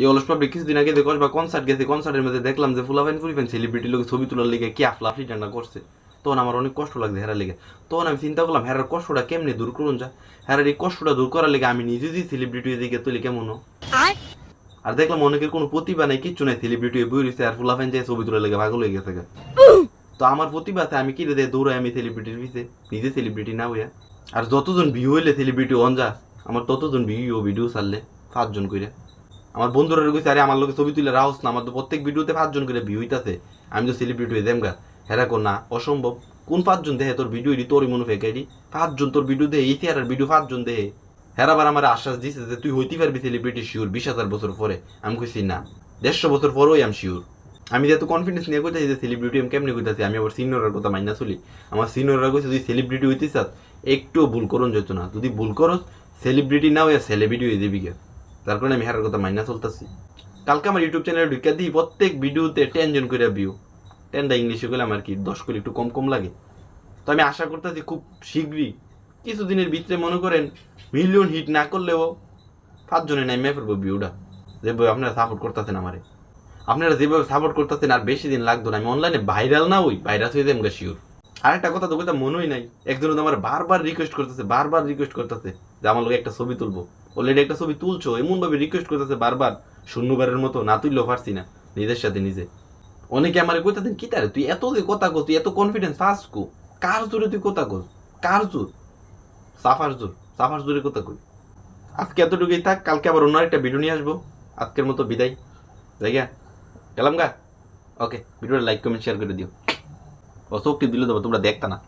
এই অলস পাবলিক কিছুদিন আগে দেখো বা কনসার্ট গেছে কনসার্টের মধ্যে দেখলাম যে ফুলাফাইন ফুলিফাইন সেলিব্রিটি লোক ছবি তোলার লিগে কি আফলাফলি টান্না করছে। তখন আমার অনেক কষ্ট লাগছে হেরার লিগে। তখন আমি চিন্তা করলাম হেরার কষ্টটা কেমনে দূর করুন যা। হেরার এই কষ্টটা দূর করার লিগে আমি নিজে যদি সেলিব্রিটি দিকে তুলি কেমন? আর? দেখলাম অনেকের কোনো প্রতিভা নাই কিচ্ছু নাই সেলিব্রিটি বই রয়েছে আর ফুলাফাইন যায় ছবি তোলার লেগে ভাগল হয়ে গেছে তো আমার প্রতিভাতে আমি কি রে দৌড়াই আমি সেলিব্রিটির পিছে নিজে সেলিব্রিটি না হইয়া। আর যতজন ভিউ হইলে সেলিব্রিটি অন যা আমার ততজন ভিউ ভিডিও ছাড়লে পাঁচজন করে আমার বন্ধুরা কইছে আরে আমার লোকে ছবি তুলে রাহস না, আমার তো প্রত্যেক ভিডিওতে পাঁচজন করে ভিউ হইতাছে। আমি তো সেলিব্রিটি হয়ে দেমগা। হেরা কর না, অসম্ভব। কোন পাঁচজন দেহে তোর ভিডিও এডি তোরই মনে ফেক আইডি পাঁচজন তোর ভিডিও দেহে, এই চেয়ারের ভিডিও পাঁচজন দেহে। হেরাবার আমার আশ্বাস দিছে যে তুই হইতে পারবি সেলিব্রিটি শিওর বিশ হাজার বছর পরে। আমি কইছি, না, দেড়শো বছর পরেও আমি শিওর আমি যেহেতু কনফিডেন্স নিয়ে কইতাছি যে সেলিব্রিটি আমি কেমনি কইতাছি, আমি আবার সিনিয়রের কথা মাইনা চলি। আমার সিনিয়ররা কইছে, তুই সেলিব্রিটি হইতে চাস একটু ভুল করুন যেত না। যদি ভুল করস সেলিব্রিটি না হইয়া সেলিব্রিটি হয়ে যাবি গে তার কারণে আমি হেরার কথা মাইনা চলতেছি। কালকে আমার ইউটিউব চ্যানেলে ঢুকা দিই, প্রত্যেক ভিডিওতে টেন টেনজন করে ভিউ টেনটা ইংলিশে গেলে আমার কি, দশ করে একটু কম কম লাগে। তো আমি আশা করতেছি খুব শীঘ্রই, কিছুদিনের ভিতরে মনে করেন মিলিয়ন হিট না করলেও পাঁচজনে নেমে ফেলব ভিউটা যেভাবে আপনারা সাপোর্ট করতেছেন আমারে। আপনারা যেভাবে সাপোর্ট করতেছেন আর বেশি দিন লাগতো না, আমি অনলাইনে ভাইরাল না ওই ভাইরাস হয়ে যাবে শিওর আরেকটা কথা তো মনেই নাই। একজন তো আমার বারবার রিকোয়েস্ট করতেছে, বারবার রিকোয়েস্ট করতেছে যে আমার লোক একটা ছবি তুলবো। অলরেডি একটা ছবি তুলছো এমন ভাবে রিকোয়েস্ট করতেছে বারবার, শূন্যবারের মতো না তুললেও পারছি না, নিজের সাথে নিজে। অনেকে আমার কইতাছেন, কি তারে, তুই এত যে কথা কস, তুই এত কনফিডেন্স ফাস কো। কার জোরে তুই কথা কস? কার জোর? সাফার জোর, সাফার জোরে কথা কই। আজকে এতটুকুই থাক, কালকে আবার অন্য একটা ভিডিও নিয়ে আসব। আজকের মতো বিদায়। জায়গা? গেলাম গা? ওকে ভিডিওটা লাইক কমেন্ট শেয়ার করে দিও। ও চোখটি দিলে দেবো তোমরা দেখতা না।